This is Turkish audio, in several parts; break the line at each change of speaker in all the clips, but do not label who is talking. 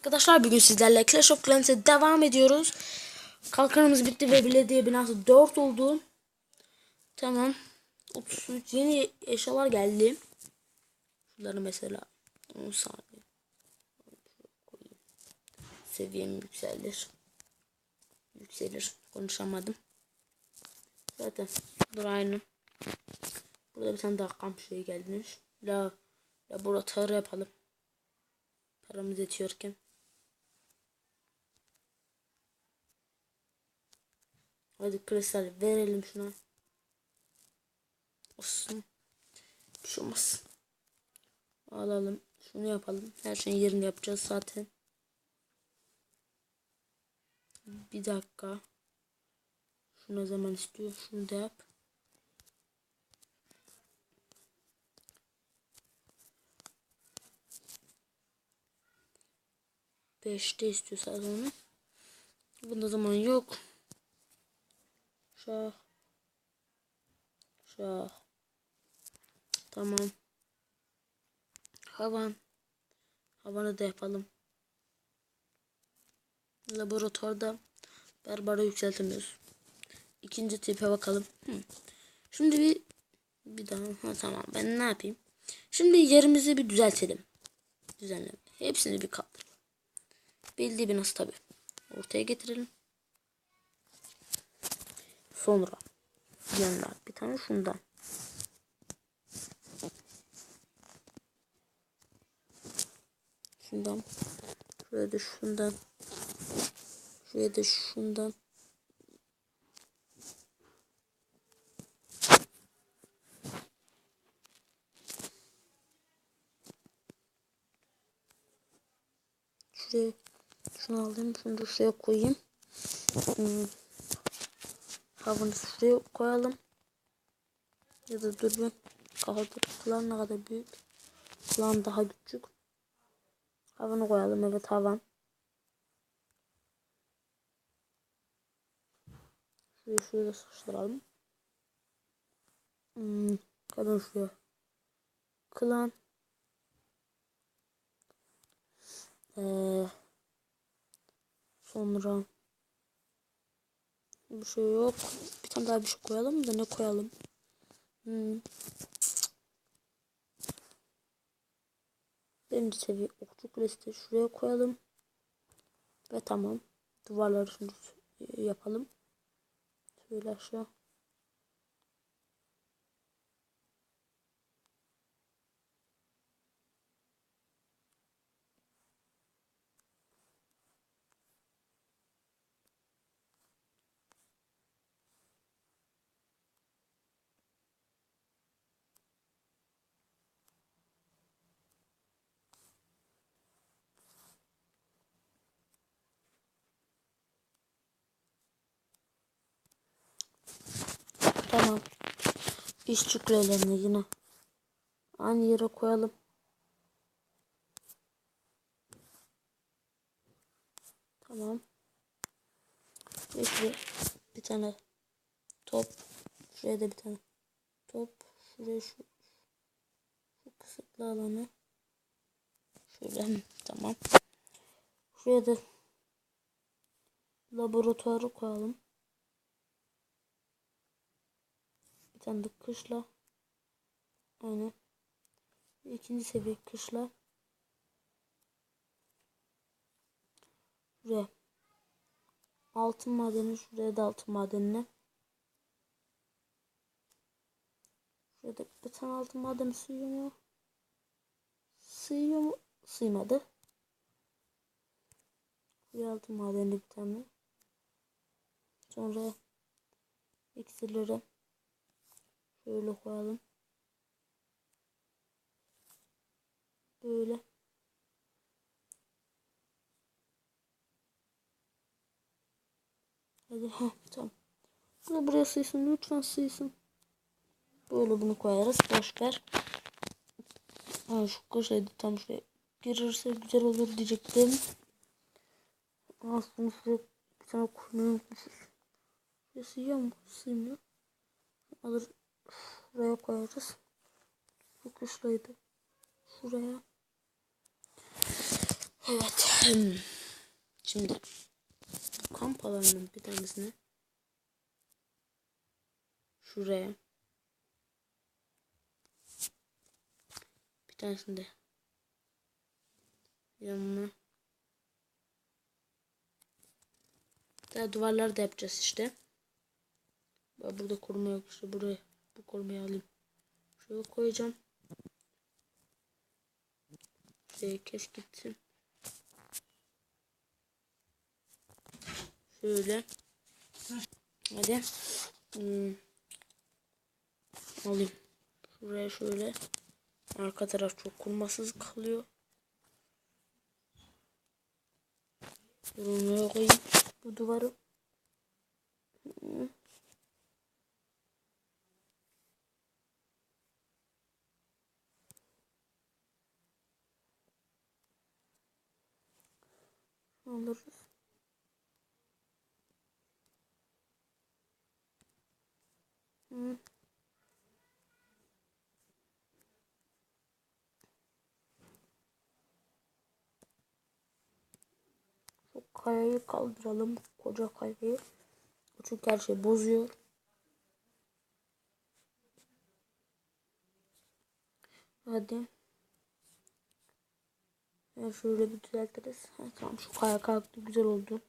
Arkadaşlar bugün sizlerle Clash of Clans'e devam ediyoruz. Kalkanımız bitti ve belediye binası 4 oldu. Tamam. 33 yeni eşyalar geldi. Şunları mesela 10 saniye. Seviyem yükselir. Yükselir. Konuşamadım. Zaten dur aynı. Burada bir tane daha kamp şeyi gelmiş. La laboratuvar yapalım. Paramız yetiyorken. Hadi kristal verelim şuna. Olsun. Bir şey olmaz. Alalım. Şunu yapalım. Her şeyin yerini yapacağız zaten. Bir dakika. Şunu zaman istiyor? Şunu da yap. Beşte istiyorsa onu. Bunda zaman yok. Şah. Şah. Tamam. Havan. Havanı da yapalım. Laboratuvarda Barbar'ı yükseltemiyoruz. İkinci tipe bakalım. Hı. Şimdi bir bir daha ha, tamam ben ne yapayım? Şimdi yerimizi bir düzeltelim. Düzenleyelim. Hepsini bir kaldır. Bildiği bir nasıl tabi. Ortaya getirelim. Sonra yanlar bir tane şundan. Şundan. Şuraya da şundan. Şuraya da şundan. Şuraya şunu alayım. Şunu da şuraya koyayım. Hmm. Havanı şuraya koyalım. Ya da dur ben kaldır. Kulağın ne kadar büyük. Kulağın daha küçük. Havanı koyalım. Evet havan. Şuraya şuraya sıkıştıralım. Hmm. Kadın şuraya. Klan. Ee, sonra bir şey yok. Bir tane daha bir şey koyalım da ne koyalım? Hmm. Birinci seviye okçu kulesi şuraya koyalım. Ve tamam. Duvarları şimdi yapalım. Şöyle aşağı. Tamam. İş çukurelerini yine aynı yere koyalım. Tamam. Şuraya bir tane top. Şuraya da bir tane top. Şuraya şu, şu kısıtlı alanı. Şöyle tamam. Şuraya da laboratuvarı koyalım. Bir tane de kışla. Aynen. İkinci seviye kışla. Şuraya. Altın madeni. Şuraya da altın madenine. Şuraya da bir tane altın madeni sığıyor mu? Sığıyor mu? Sığmadı. Şuraya altın madeni bir tane. Sonra iksirleri Şöyle koyalım. Böyle. Hadi ha tamam. Bunu buraya sığsın lütfen sığsın. Böyle bunu koyarız. Boş ver. Ha, şu köşede tam şuraya girirse güzel olur diyecektim. Aslında şuraya bir tane koymayı unutmuşuz. Sığıyor mu? Sığmıyor. Alır Şuraya koyarız. Bu kışlaydı. Şuraya. Evet. Şimdi kamp alanının bir tanesini şuraya bir tanesini de yanına daha duvarlar da yapacağız işte. Burada koruma yok işte buraya bu korumayı alayım. Şuraya koyacağım. Şuraya kes gitsin. Şöyle. Hadi. Hmm. Alayım. Şuraya şöyle. Arka taraf çok kurmasız kalıyor. Buraya koyayım. Bu duvarı. Hmm. Hı. Şu kayayı kaldıralım. Koca kayayı. Çünkü her şey bozuyor. Hadi. Ya şöyle bir düzeltiriz. Ha, tamam şu kaya kalktı güzel oldu.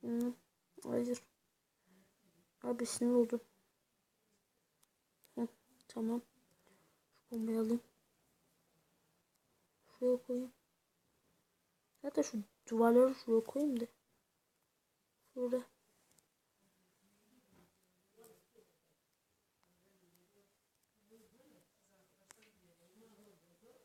Hı, hayır. Abi sinir oldum. Hı, tamam. Şu bombayı alayım. Şuraya koyayım. Hatta şu duvarları şuraya koyayım da. Şurada.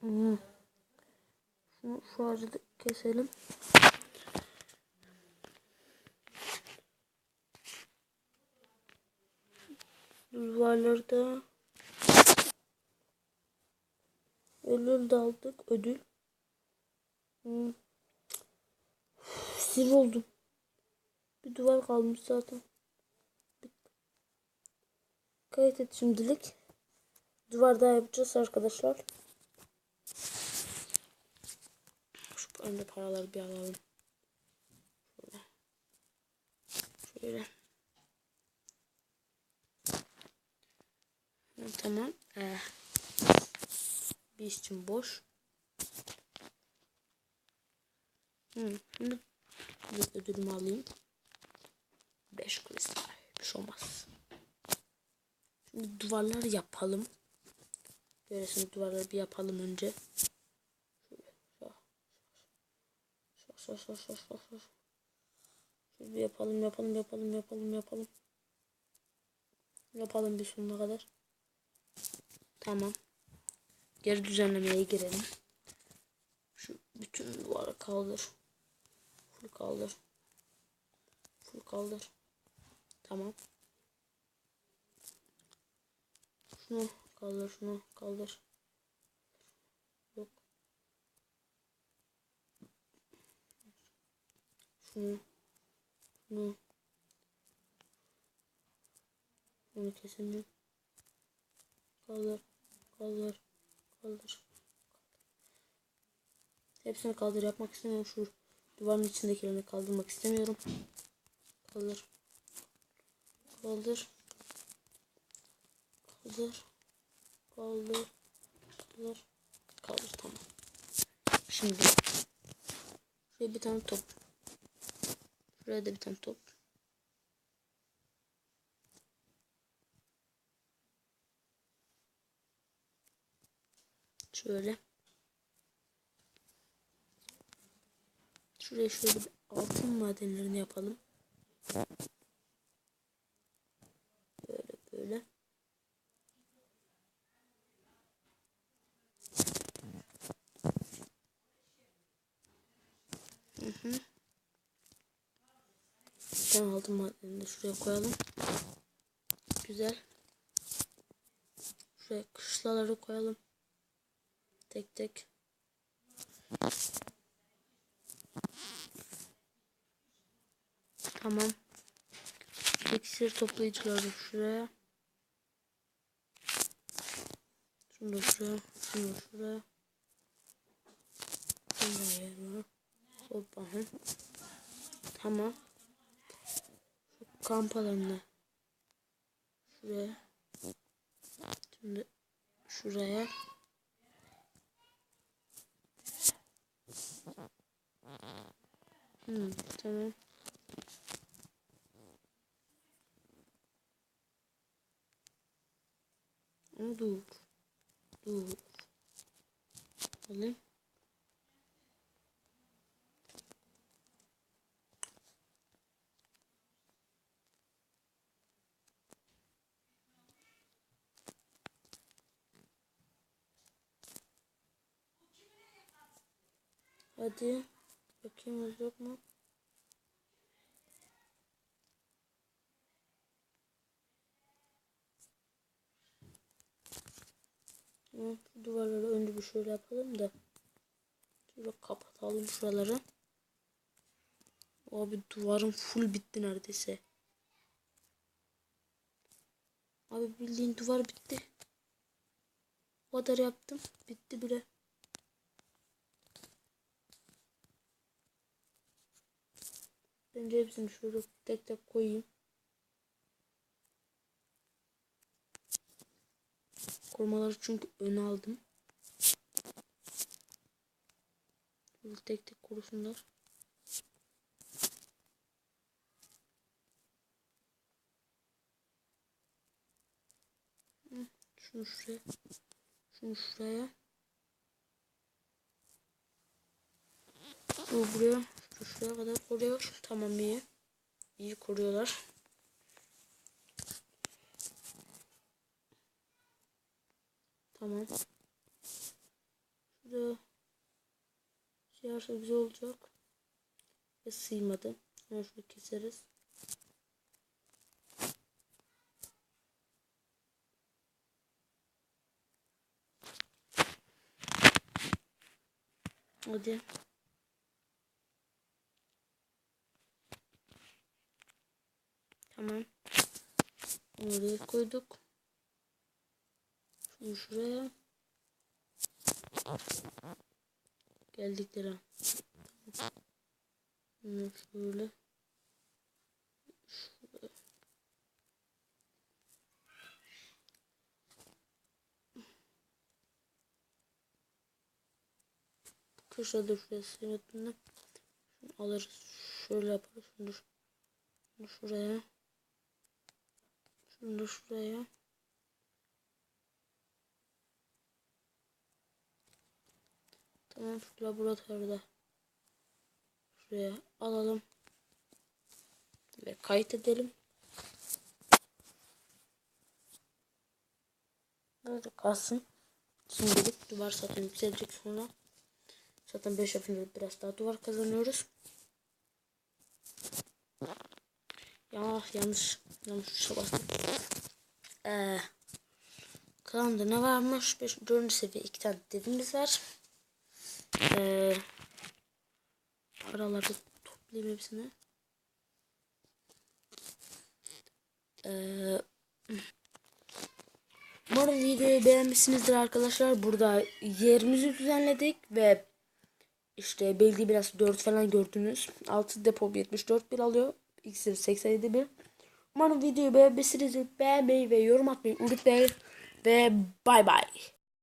Şunu şu ağacı keselim. Duvarlarda ödül de aldık. Ödül. Hmm. Sinir oldum. Bir duvar kalmış zaten. Kayıt et şimdilik. Duvar daha yapacağız arkadaşlar. Şu önde paraları bir alalım. Şöyle. Şöyle. Tamam. Ee, bir için boş. Hı, şimdi bir ödülümü alayım. 5 kristal. Bir şey olmaz. Şimdi duvarları yapalım. Böylesine duvarları bir yapalım önce. Şöyle. Şöyle. Şöyle. Şöyle. Şöyle bir yapalım yapalım yapalım yapalım yapalım. Yapalım bir sonuna kadar. Tamam. Geri düzenlemeye girelim. Şu bütün duvarı kaldır. Full kaldır. Full kaldır. Tamam. Şunu kaldır, şunu kaldır. Yok. Şunu. Şunu. Bunu keselim. Kaldır. Kaldır. Kaldır. Hepsini kaldır yapmak istemiyorum. Şu duvarın içindekilerini kaldırmak istemiyorum. Kaldır. Kaldır. Kaldır. Kaldır. Kaldır. Kaldır tamam. Şimdi şuraya bir tane top. Şuraya da bir tane top. Şöyle. Şuraya şöyle bir altın madenlerini yapalım. Böyle böyle. Hı hı. Tane altın madenini de şuraya koyalım. Güzel. Şuraya kışlaları koyalım. Tek tek. Tamam. İksir toplayıcıları şuraya. Şunu da şuraya. Şunu da şuraya. Şunu da yer var. Hoppa. hı. Tamam. Kamp alanına. Şuraya. Şimdi şuraya. Hmm, tamam. Ama dur. Dur. Alayım. Hadi. Bakayım mı? Hı, şu duvarları önce bir şöyle yapalım da. Şöyle kapatalım şuraları. Abi duvarın full bitti neredeyse. Abi bildiğin duvar bitti. O kadar yaptım. Bitti bile. Bence hepsini şöyle tek tek koyayım. Korumaları çünkü öne aldım. Böyle tek tek korusunlar. Şunu şuraya. Şunu şuraya. Bu buraya. Şu şuraya kadar koruyor. Tamam iyi. İyi koruyorlar. Tamam. Şurada şey varsa güzel olacak. Ve sığmadı. Hemen şunu keseriz. Hadi. Tamam. Oraya koyduk. Şunu şuraya. Geldikleri. Bunu şöyle. Şuraya. Köşede şuraya sıyırttığında şunu alırız. Şöyle yaparız. Şunu şuraya. Şunu da şuraya. Tamam şu laboratuvarda. Şuraya alalım. Ve kayıt edelim. Nerede kalsın? Şimdilik duvar zaten yükselecek sonra. Zaten 5 yapınca biraz daha duvar kazanıyoruz. Ya yanlış yanlış tuşa bastım. Ee, kalanında ne varmış? 5. 4. seviye 2 tane devimiz var. Ee, paraları toplayayım hepsini. Ee, videoyu beğenmişsinizdir arkadaşlar. Burada yerimizi düzenledik ve işte belediye biraz 4 falan gördünüz. 6 depo 74 bir alıyor. İkisi 87 bir. Umarım videoyu beğenmişsinizdir. Beğenmeyi ve yorum atmayı unutmayın. Ve bay bay.